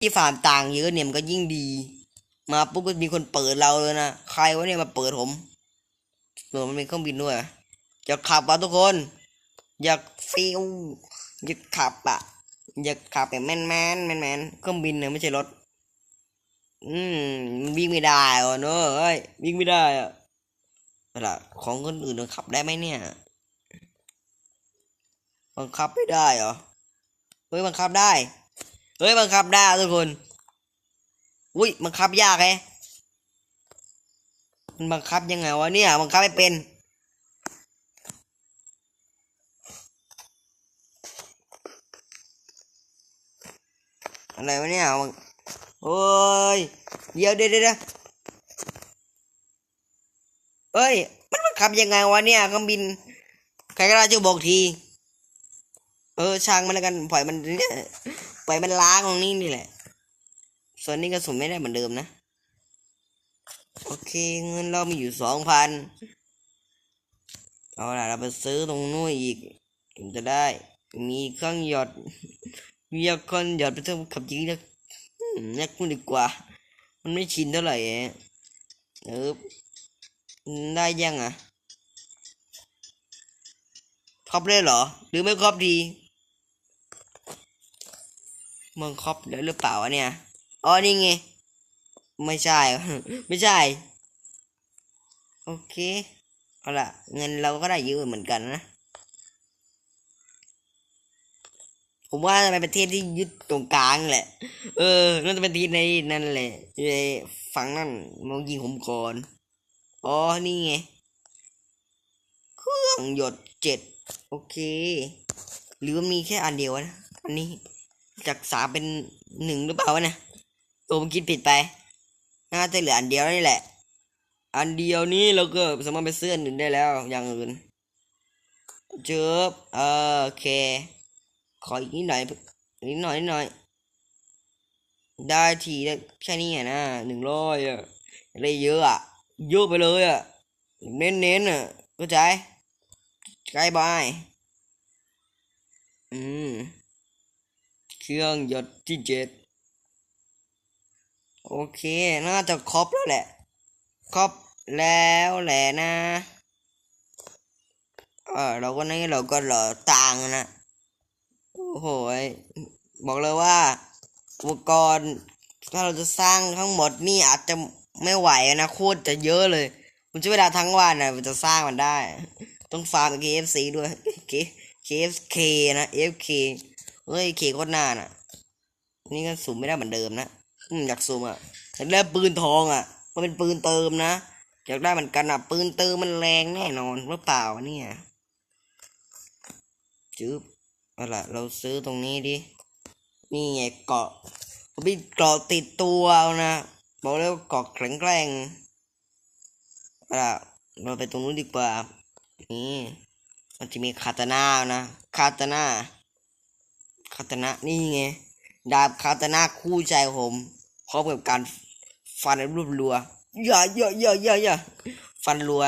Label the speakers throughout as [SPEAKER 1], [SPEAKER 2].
[SPEAKER 1] ที่ฟาร์มต่างเยอะเนี่ยมันก็ยิ่งดี มาปุ๊บก็มีคนเปิดเราเลยนะใครวะเนี่ยมาเปิดผมเปิดมันเป็นเครื่องบินด้วยอยากขับอะทุกคน อยากฟิวอยากขับอะอยากขับแบบแมนแมนแมนแมนเครื่องบินเนี่ยไม่ใช่รถ อืมมันวิ่งไม่ได้อะเนอะเอ้ยวิ่งไม่ได้อะเอาล่ะของคนอื่นมันขับได้ไหมเนี่ยบังคับไม่ได้เหรอเฮ้ยบังคับได้ เฮ้ยบังคับได้ทุกคน อุ้ยบังคับยากไงมันบังคับยังไงวะเนี่ยบังคับไม่เป็น อะไรวะเนี่ยบังโอ้ยเดี๋ยวเดี๋ยวเดี๋ยวเอ้ย มันบังคับยังไงวะเนี่ยเครื่องบิน ใครก็ได้ช่วยบอกที เออช่างมันแล้วกันปล่อยมันเนี่ย ล่อยมันล้างตรงนี้นี่แหละ ส่วนนี้ก็สุ่มไม่ได้เหมือนเดิมนะ โอเคเงินเรามีอยู่สองพันเอาล่ะเราไปซื้อตรงนู้นอีกถึงจะได้ มีเครื่องหยอดมีเครื่องหยอดไปเท่าขับจริงนะอืมแยกกูดีกว่า มันไม่ชินเท่าไหร่เองเออได้ยังอะครอบเลยเหรอ หรือไม่ครอบดี เมึงครอบแล้วหรือเปล่าเนี่ยอ๋อนี่ไงไม่ใช่ ไม่ใช่ โอเค เอาละเงินเราก็ได้เยอะเหมือนกันนะ ผมว่าจะเป็นประเทศที่ยึดตรงกลางแหละ เออ น่าจะเป็นที่ในนั่นแหละในฝั่งนั่นมองยิงผมก่อน อ๋อ นี่ไง เครื่องหยดเจ็ด โอเค หรือว่ามีแค่อันเดียวนะ อันนี้ จากสามเป็นหนึ่งหรือเปล่าวะเนี่ยตัวผมคิดผิดไปน่าจะเหลืออันเดียวนี่แหละ อันเดียวนี้เราก็สามารถไปซื้ออันอื่นได้แล้วอย่างอื่นเจออโอเค ขออีกนิดหน่อยนิดหน่อยนิดหน่อย ได้ทีได้แค่นี้อ่นะหนึ่งร้อยอะได้เยอะอะเยอะไปเลยอะเน้นเน้นอะเข้าใจใกล้บายอืม รื่อง หยดที่เจ็ดโอเค น่าจะครบแล้วแหละ ครบแล้วแหละนะ เออเราก็นี่เราก็เหลอต่างนะ โอ้โห บอกเลยว่า อุปกรณ์ถ้าเราจะสร้างทั้งหมดนี่อาจจะไม่ไหวนะโคตรจะเยอะเลยมันใช้เวลาทั้งวันนะมันจะสร้างมันได้ ต้องฟาร์ม KFC ด้วย K KFK นะ FK เฮ้ย K โคตรนาน่ะ นี่ก็สุมไม่ได้เหมือนเดิมนะอืมอยากสุมอะอยากได้ปืนทองอะ มันเป็นปืนเติมนะอยากได้เหมือนกันอะปืนเติมมันแรงแน่นอนหรือเปล่าเนี่ยจืบเอาล่ะเราซื้อตรงนี้ดิ นี่ไงเกาะผมมีเกาะติดตัวนะบอกเลยว่าเกาะแข็งแกร่งเอาล่ะเราไปตรงนู้นดีกว่า นี่ มันจะมีคาตาน่านะ คาตาน่าาตนะนี่ไง ดาบคาตนะคู่ใจผมพร้อมกับการฟันรูปรัวอย่าอย่าอย่าอย่าอย่าฟันรัว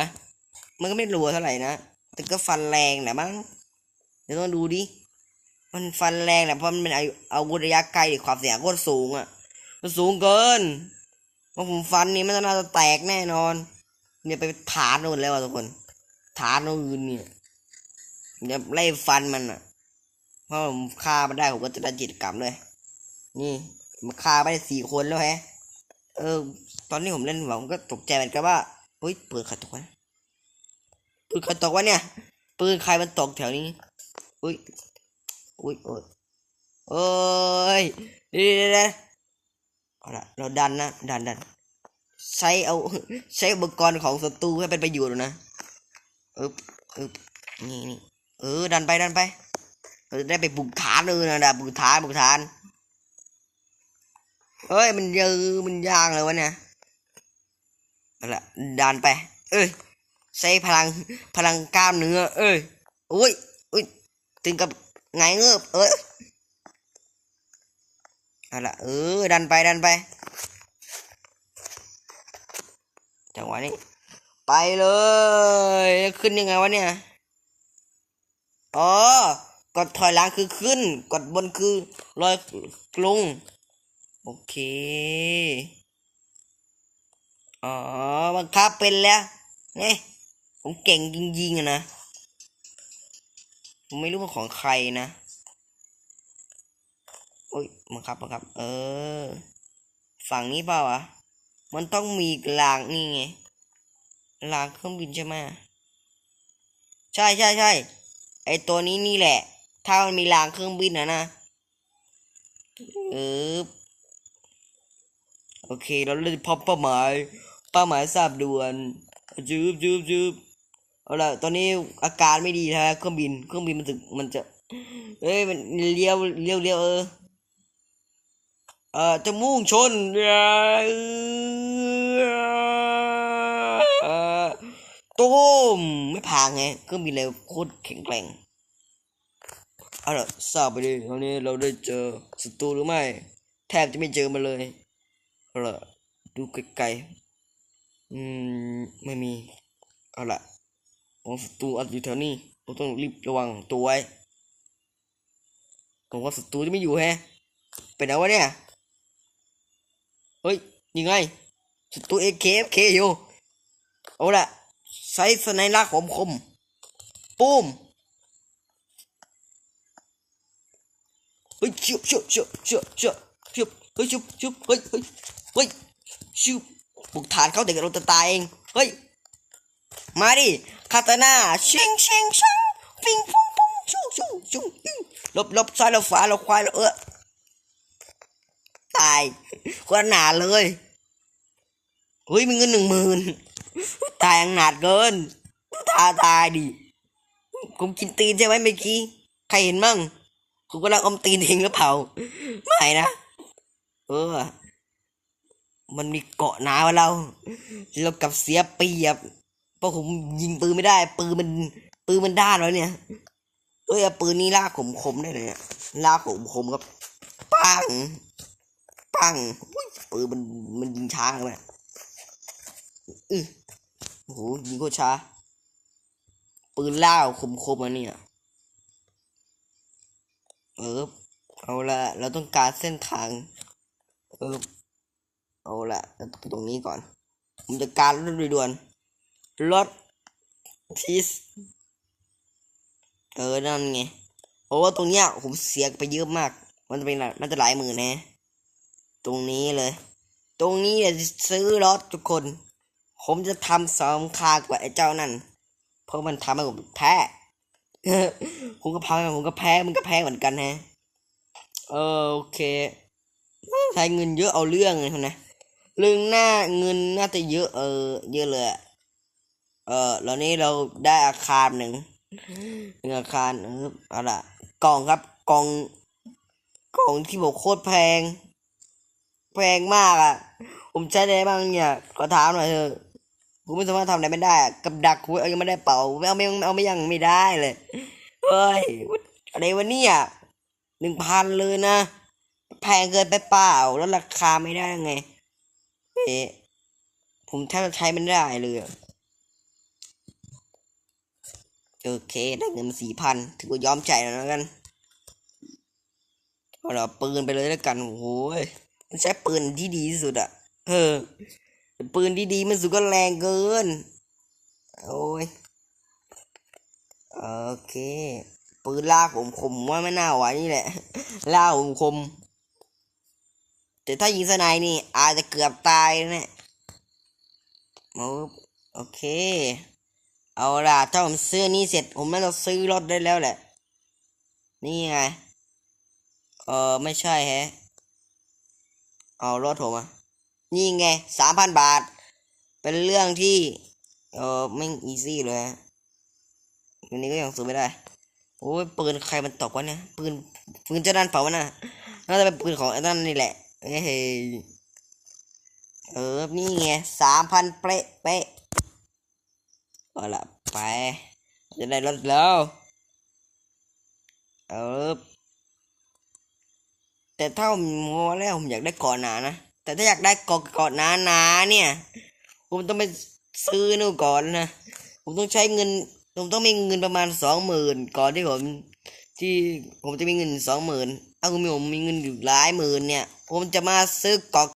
[SPEAKER 1] มันก็ไม่รัวเท่าไหร่นะแต่ก็ฟันแรงแหละมั้งเดี๋ยวต้องดูดิมันฟันแรงแหละเพราะมันเป็นอาวุธระยะไกลความเสียงโคตรสูงอะมันสูงเกินพอผมฟันนี่มันน่าจะแตกแน่นอน เนี่ยไปฐานนู่นแล้วอะทุกคนฐานอื่นเนี่ยเดี๋ยวไล่ฟันมันอะ พราะผมฆ่ามันได้ผมก็จะได้จิตกรรมด้วยนี่มันฆ่าไปสี่คนแล้วแฮะ เออ ตอนนี้ผมเล่นผมก็ตกใจเหมือนกันว่าเฮ้ยปืนใครตกวะปืนใครตกวะเนี่ยปืนใครมันตกแถวนี้อุ้ยอุ้ยโอ้ยเอ้ยเดี๋ยวเดี๋ยวเดี๋ยวเอาละเราดันนะดันดันใช้เอาใช้อุปกรณ์ของศัตรูให้เป็นประโยชน์นะเอบเอบนี่นี่เออดันไปดันไป ได้ไปบุกฐานเลยนะดาบุกฐานบุกฐานเฮ้ยมันเยอะมันยากเลยวะเนี่ยเอาละดันไป เอ้ยใช้พลังพลังกล้ามเนื้อ เอ้ยอุ้ยอุ้ยถึงกับไงเงือบเอ้ยเอาละเออดันไปดันไปจังหวะนี้ ไปเลย ขึ้นยังไงวะเนี่ยอ๋อ กดถอยหลังคือขึ้น กดบนคือลอยลงโอเค อ๋อบังคับเป็นแล้วเนี่ยผมเก่งจริงๆอะนะ ผมไม่รู้ว่าของใครนะ โอ้ยบังคับบังคับ เออ ฝั่งนี้เปล่าวะ มันต้องมีรางนี่ไงรางเครื่องบินใช่ไหมใช่ใช่ใช่ไอตัวนี้นี่แหละ ถ้ามันมีรางเครื่องบินนะนะเออโอเคเราเล่นพบเป้าหมายเป้าหมายทราบด่วนจืบจืบจืบเอาละตอนนี้อาการไม่ดีนะเครื่องบินเครื่องบินมันถึงมันจะเอ้ยมันเลี้ยวเลี้ยวเลี้ยวเออเออจะมุ่งชนเอ่อตูมไม่พังไงเครื่องบินเลยโคตรแข็งแกร่ง เอาละทราบไปดิตอนนี้เราได้เจอศัตรูหรือไม่ แทบจะไม่เจอมันเลยเอาละดูไกลๆอืมไม่มีเอาละของศัตรูอาจอยู่แถวนี้เราต้องรีบระวังตัวไว้ผมว่าศัตรูจะไม่อยู่แฮะไปไหนวะเนี่ยเฮ้ยยังไงศัตรูเอเคฟเคอยู่เอาละใช้สไนลักผมคมปุ้ม ฮ้ยชุบชุบชุบชุบชุบชุบเฮ้ยชุบชุบเฮ้ยเฮ้ยเฮ้ยชุบบุกฐานเขาเด็กเราจะตายเองเฮ้ยมาดิคาตาน่าเชงเชงชังปิงปุ้งปุ้งชูชูชูอื้อหลบลบซ้ายลบขวาลบควายลบเออตายคนหนาเลยเฮ้ยมีเงินหนึ่งหมื่นตายย่างหนาดเกินตาตายดิผมกินตีนใช่ไหมเมื่อกี้ใครเห็นมั่ง คุณกำลังอมตีนเองหรือเปล่า ไม่นะ เออ มันมีเกาะหนาวเรา เรากับเสียเปรียบเพราะผมยิงปืนไม่ได้ ปืนมัน ปืนมันด้านแล้วเนี่ยเฮ้ยปืนนี้ลากขมคมได้เลยเนี่ยลากขมคมครับ ปัง ปังปืนมันมันยิงช้าเลยอือโอ้โหยิงโคตรช้า ปืนล่าวคมคมอันเนี่ย เออเอาละเราต้องการเส้นทาง เออเอาละเราต้องไปตรงนี้ก่อน ผมจะการรถด่วนรถทิสเออนั่นไงเพราะว่าตรงเนี้ยผมเสียไปเยอะมาก มันจะเป็นหลายมันจะหลายหมื่นแนะตรงนี้เลย ตรงนี้จะซื้อรถทุกคน ผมจะทำสองคากว่าไอ้เจ้านั่น เพราะมันทำให้ผมแพ้ ผมก็พังผมก็แพ้มึงก็แพ้เหมือนกันฮะเออโอเคใช้เงินเยอะเอาเรื่องเลยนะเรื่องหน้าเงินน่าจะเยอะเออ เยอะเลยเออแล้วนี้เราได้อาคารหนึ่งหนึ่งอาคารเออเอาละกล่องครับกล่องกล่องที่บอกโคตรแพง แพงมากอะ ผมใช้ได้บ้างเนี่ยขอถามหน่อยเถอะ ผมไม่สามารถทำอะไรไม่ได้ กับดักกูเอายังไม่ได้เป่าไม่เอาไม่เอาไม่ยังไม่ได้เลยเฮ้ยอะไรวะเนี่ยหนึ่งพันเลยนะแพงเกินไปเปล่า แล้วราคาไม่ได้ไงเอ๊ะผมแทบจะใช้ไม่ได้เลยอะโอเคได้เงินมาสี่พันถือว่ายอมจ่ายแล้วกันเอาเราปืนไปเลยแล้วกันโอ้ยมันใช้ปืนที่ดีที่สุดอะเออ ปืนที่ดีมันสุดก็แรงเกิน โอ้ย โอเค ปืนลากผมคมว่าไม่น่าไหวนี่แหละลากผมคม แต่ถ้ายิงสไนนี่ อาจจะเกือบตายแน่โอ้โอเค เอาล่ะถ้าผมซื้อนี่เสร็จ ผมน่าจะซื้อรถได้แล้วแหละ นี่ไง เออไม่ใช่แฮะ เอารถผมอะ นี่ไงสามพันบาท เป็นเรื่องที่ เออไม่อีซี่เลยฮะอันนี้ก็ยังซื้อไม่ได้ โอ้ยปืนใครมันตกวะเนี่ย ปืนปืนเจ้านั่นเปล่าวะน่ะน่าจะเป็นปืนของไอ้นั่นนี่แหละ เฮ้ยเออ นี่ไงสามพันเป๊ะเป๊ะเอาละไป จะได้รถแล้ว เออ แต่ถ้าผมว่าแล้วผมอยากได้เกาะหนานะ แต่ถ้าอยากได้เกาะเกาะหนานาๆเนี่ย ผมต้องไปซื้อนู่นก่อนนะ ผมต้องใช้เงิน ผมต้องมีเงินประมาณสองหมื่นก่อนที่ผม ที่ผมจะมีเงินสองหมื่นเอาคุณมีผมมีเงินอยู่หลายหมื่นเนี่ย ผมจะมาซื้อกอก